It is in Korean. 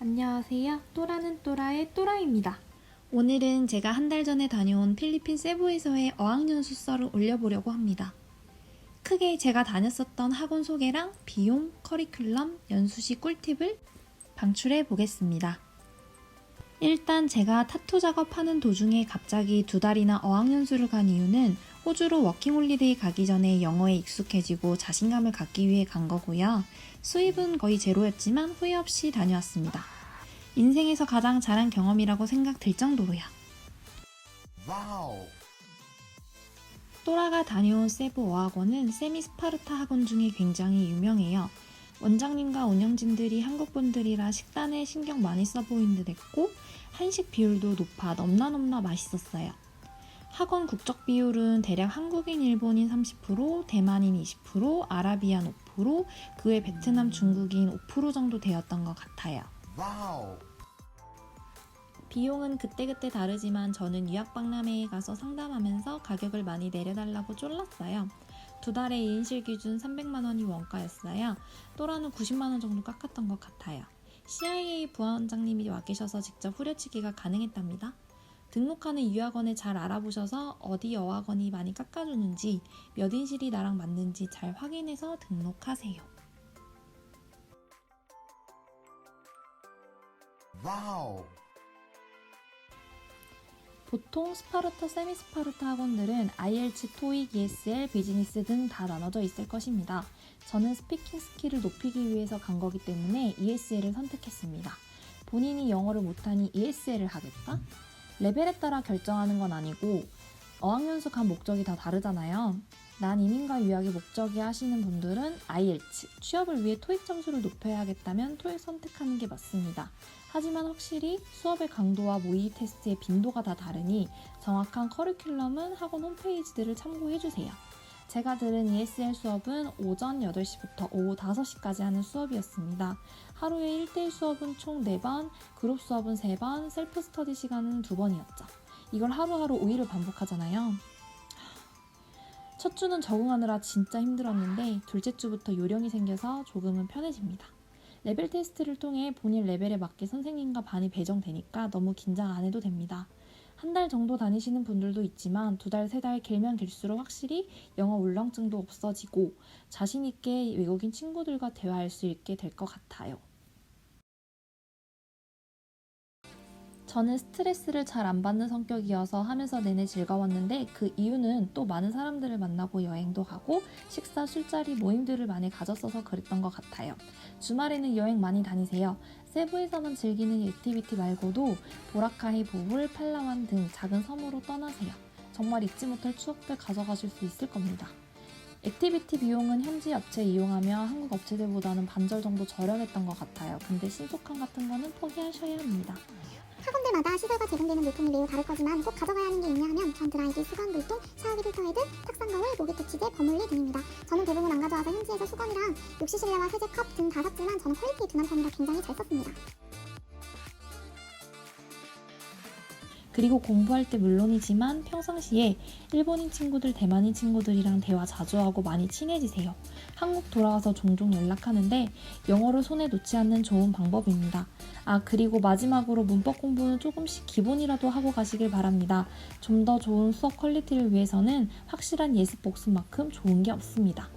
안녕하세요. 또라는 또라의 또라입니다. 오늘은 제가 한 달 전에 다녀온 필리핀 세부에서의 어학연수 썰을 올려보려고 합니다. 크게 제가 다녔었던 학원 소개랑 비용, 커리큘럼, 연수시 꿀팁을 방출해 보겠습니다. 일단 제가 타투 작업하는 도중에 갑자기 두 달이나 어학연수를 간 이유는 호주로 워킹홀리데이 가기 전에 영어에 익숙해지고 자신감을 갖기 위해 간 거고요. 수입은 거의 제로였지만 후회 없이 다녀왔습니다. 인생에서 가장 잘한 경험이라고 생각될 정도로요. Wow. 또라가 다녀온 세부 어학원은 세미 스파르타 학원 중에 굉장히 유명해요. 원장님과 운영진들이 한국분들이라 식단에 신경 많이 써 보인 듯 했고 한식 비율도 높아 넘나 넘나 맛있었어요. 학원 국적 비율은 대략 한국인, 일본인 30%, 대만인 20%, 아라비안 5%, 그 외 베트남, 중국인 5% 정도 되었던 것 같아요. Wow. 비용은 그때그때 다르지만 저는 유학박람회에 가서 상담하면서 가격을 많이 내려달라고 쫄랐어요. 두 달에 2인실 기준 300만 원이 원가였어요. 또라는 90만 원 정도 깎았던 것 같아요. CIA 부원장님이 와 계셔서 직접 후려치기가 가능했답니다. 등록하는 유학원을 잘 알아보셔서 어디 여학원이 많이 깎아주는지 몇 인실이 나랑 맞는지 잘 확인해서 등록하세요. Wow. 보통 스파르타, 세미 스파르타 학원들은 IELTS, TOEIC, ESL, 비즈니스 등 다 나눠져 있을 것입니다. 저는 스피킹 스킬을 높이기 위해서 간 거기 때문에 ESL을 선택했습니다. 본인이 영어를 못하니 ESL을 하겠다? 레벨에 따라 결정하는 건 아니고 어학연수 간 목적이 다 다르잖아요. 난 이민과 유학이 목적이 하시는 분들은 IELTS, 취업을 위해 토익 점수를 높여야겠다면 토익 선택하는 게 맞습니다. 하지만 확실히 수업의 강도와 모의 테스트의 빈도가 다 다르니 정확한 커리큘럼은 학원 홈페이지들을 참고해주세요. 제가 들은 ESL 수업은 오전 8시부터 오후 5시까지 하는 수업이었습니다. 하루에 1대1 수업은 총 4번, 그룹 수업은 3번, 셀프 스터디 시간은 2번이었죠. 이걸 하루하루 5일을 반복하잖아요. 첫 주는 적응하느라 진짜 힘들었는데 둘째 주부터 요령이 생겨서 조금은 편해집니다. 레벨 테스트를 통해 본인 레벨에 맞게 선생님과 반이 배정되니까 너무 긴장 안 해도 됩니다. 한 달 정도 다니시는 분들도 있지만 두 달, 세 달 길면 길수록 확실히 영어 울렁증도 없어지고 자신있게 외국인 친구들과 대화할 수 있게 될 것 같아요. 저는 스트레스를 잘 안 받는 성격이어서 하면서 내내 즐거웠는데 그 이유는 또 많은 사람들을 만나고 여행도 가고 식사, 술자리, 모임들을 많이 가졌어서 그랬던 것 같아요. 주말에는 여행 많이 다니세요. 세부에서만 즐기는 액티비티 말고도 보라카이, 보홀, 팔라완 등 작은 섬으로 떠나세요. 정말 잊지 못할 추억들 가져가실 수 있을 겁니다. 액티비티 비용은 현지 업체 이용하며 한국 업체들보다는 반절 정도 저렴했던 것 같아요. 근데 신속함 같은 거는 포기하셔야 합니다. 학원들마다 시설과 제공되는 물품이 매우 다를 거지만 꼭 가져가야 하는 게 있냐 하면 전 드라이기, 수건, 물통, 샤워기 필터헤드, 탁상 거울, 모기 퇴치제, 버물리 등입니다. 저는 대부분 안 가져와서 현지에서 수건이랑 욕실 실내와 세제 컵 등 다 샀지만 저는 퀄리티 둔한 편이라 굉장히 잘 썼습니다. 그리고 공부할 때 물론이지만 평상시에 일본인 친구들, 대만인 친구들이랑 대화 자주 하고 많이 친해지세요. 한국 돌아와서 종종 연락하는데 영어를 손에 놓지 않는 좋은 방법입니다. 아, 그리고 마지막으로 문법 공부는 조금씩 기본이라도 하고 가시길 바랍니다. 좀 더 좋은 수업 퀄리티를 위해서는 확실한 예습 복습만큼 좋은 게 없습니다.